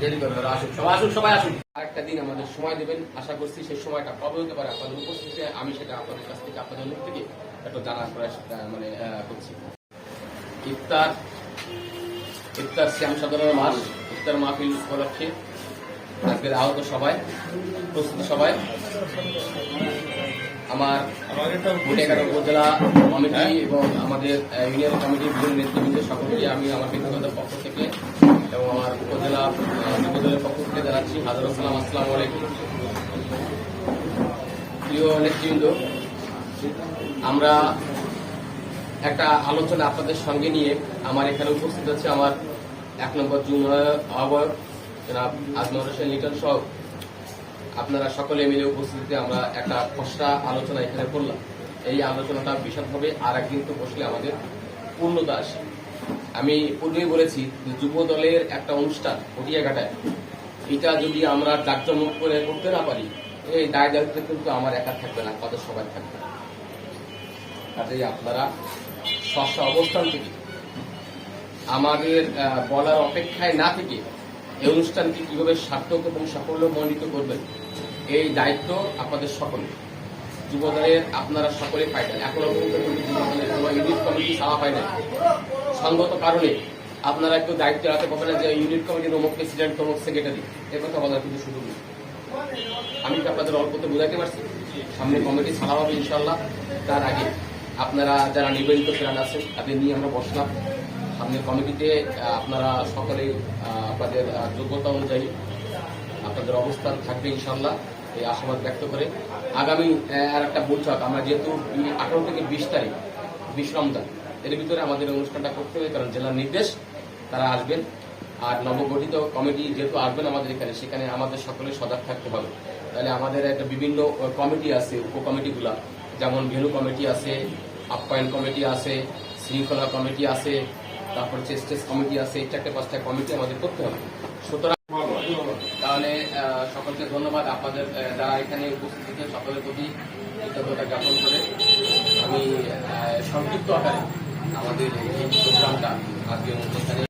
দেরি করবে না, আসুক সবাই আসুক সবাই আসুক। আরেকটা দিন আমাদের সময় দেবেন। আশা করছি সেই সময়টা কবে হতে পারে আপনাদের উপস্থিতিতে। আমি সেটা আপনাদের কাছ থেকে আপনাদের মুখ থেকে একটু জানার প্রয়াস মানে করছি। ইফতার ইফতার শ্যাম সাধারণ মাস ইফতার মাহফিল উপলক্ষে আজকের আহত সবাই প্রস্তুত সবাই। আমার উপজেলা কমিটি এবং আমাদের ইউনিয়ন কমিটির বিভিন্ন নেতৃবৃন্দ সকলকে আমি আমার ব্যক্তিগত পক্ষ থেকে এবং আমার উপজেলা উপজেলার পক্ষ থেকে জানাচ্ছি, হাজার সালাম, আসসালামু আলাইকুম। আমরা একটা আলোচনা আপনাদের সঙ্গে নিয়ে আমার এখানে উপস্থিত আছে আমার এক নম্বর জুন আহ্বায়ক, জনাব আজমর হোসেন লিটন সহ। আপনারা সকলে মিলে উপস্থিতিতে আমরা একটা খসড়া আলোচনা এখানে করলাম। এই আলোচনাটা বিশদভাবে আর একদিন তো বসলে আমাদের পূর্ণতা আসে। আমি পূর্বেই বলেছি যে যুব দলের একটা অনুষ্ঠান পটিয়াঘাটায় এটা যদি আমরা জাকজমক করে করতে না পারি, এই দায় দায়িত্ব কিন্তু আমার একা থাকবে না কত সবাই থাকবে। কাজেই আপনারা স্বস্ব অবস্থান থেকে, আমাদের বলার অপেক্ষায় না থেকে এই অনুষ্ঠানকে কীভাবে সার্থক এবং সাফল্যমণ্ডিত করবেন, এই দায়িত্ব আপনাদের সকলে যুবদলের আপনারা সকলে পাইতেন এখনও যুবদলের ইউনিট কমিটি চাওয়া পায় না সঙ্গত কারণে আপনারা একটু দায়িত্ব রাখতে পারবেন না যে ইউনিট কমিটির অমুক প্রেসিডেন্ট তমুক সেক্রেটারি এ কথা বলার কিন্তু শুরু নেই। আমি কি আপনাদের অল্পতে বোঝাতে পারছি? সামনে কমিটি ছাড়া হবে ইনশাল্লাহ তার আগে আপনারা যারা নিবেদিত প্রাণ আছেন, তাদের নিয়ে আমরা বসলাম। সামনে কমিটিতে আপনারা সকলে আপনাদের যোগ্যতা অনুযায়ী আপনাদের অবস্থান থাকবে ইনশাল্লাহ এই আশাবাদ ব্যক্ত করে আগামী আর একটা বৈঠক, আমরা যেহেতু আঠারো থেকে বিশ তারিখ, বিশ রমজান, এর ভিতরে আমাদের অনুষ্ঠানটা করতে হবে, কারণ জেলার নির্দেশ, তারা আসবেন। আর নবগঠিত কমিটি যেহেতু আসবেন আমাদের এখানে, সেখানে আমাদের সকলে সজাগ থাকতে হবে। তাহলে আমাদের একটা বিভিন্ন কমিটি আছে উপ কমিটিগুলা যেমন ভেনু কমিটি আছে, আপ্যায়ন কমিটি আছে, শৃঙ্খলা কমিটি আছে, তারপর হচ্ছে স্টেজ কমিটি আছে, এই চারটে পাঁচটা কমিটি আমাদের করতে হবে। সুতরাং সকলকে ধন্যবাদ। আপনাদের যারা এখানে উপস্থিত ছিলেন, সকলের প্রতি কৃতজ্ঞতা জ্ঞাপন করে আমি সংক্ষিপ্ত আকারে আমাদের এই প্রোগ্রামটা মধ্যে এখানে